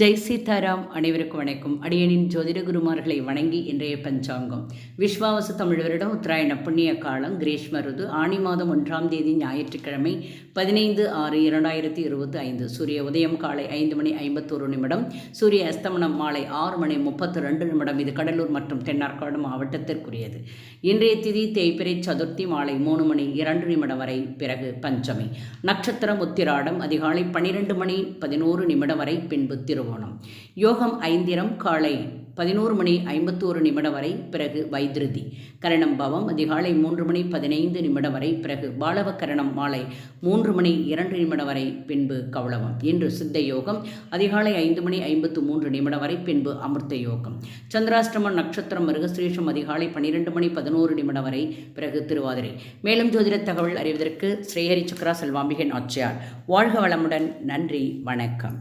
ஜெய் சீதாராம் அனைவருக்கும் வணக்கம். அடியனின் ஜோதிட குருமார்களை வணங்கி இன்றைய பஞ்சாங்கம். விஸ்வாவச தமிழ் வருடம் உத்தராயண புண்ணிய காலம் கிரீஷ்ம ருது ஆணி மாதம் ஒன்றாம் தேதி ஞாயிற்றுக்கிழமை பதினைந்து ஆறு இரண்டாயிரத்தி இருபத்தி ஐந்து. சூரிய உதயம் காலை ஐந்து மணி ஐம்பத்தோரு நிமிடம் சூரிய அஸ்தமனம் மாலை ஆறு மணி முப்பத்து ரெண்டு நிமிடம். இது கடலூர் மற்றும் தென்னார்காடு மாவட்டத்திற்குரியது. இன்றைய திதி தேய்பிரை சதுர்த்தி மாலை மூணு மணி இரண்டு நிமிடம் வரை பிறகு பஞ்சமி. நட்சத்திரம் உத்திராடம் அதிகாலை பன்னிரெண்டு மணி பதினோரு நிமிடம் வரை பின்பு திருவோணம். யோகம் ஐந்திரம் காலை பதினோரு மணி ஐம்பத்தோரு நிமிடம் வரை பிறகு வைத்திருதி கரணம் பவம் அதிகாலை மூன்று மணி பதினைந்து நிமிடம் வரை பிறகு பாலவ கரணம் மாலை மூன்று மணி இரண்டு நிமிடம் வரை பின்பு கவளவம் இன்று சித்த யோகம் அதிகாலை ஐந்து மணி ஐம்பத்து மூன்று நிமிடம் வரை பின்பு அமிர்த யோகம். சந்திராஷ்டம நட்சத்திரம் மிருகசிரேஷம் அதிகாலை பன்னிரெண்டு மணி பதினோரு நிமிடம் வரை பிறகு திருவாதிரை. மேலும் ஜோதிட தகவல் அறிவதற்கு ஸ்ரீஹரி சக்ரா செல்வாம்பிகன் ஆச்சியார். வாழ்க வளமுடன். நன்றி. வணக்கம்.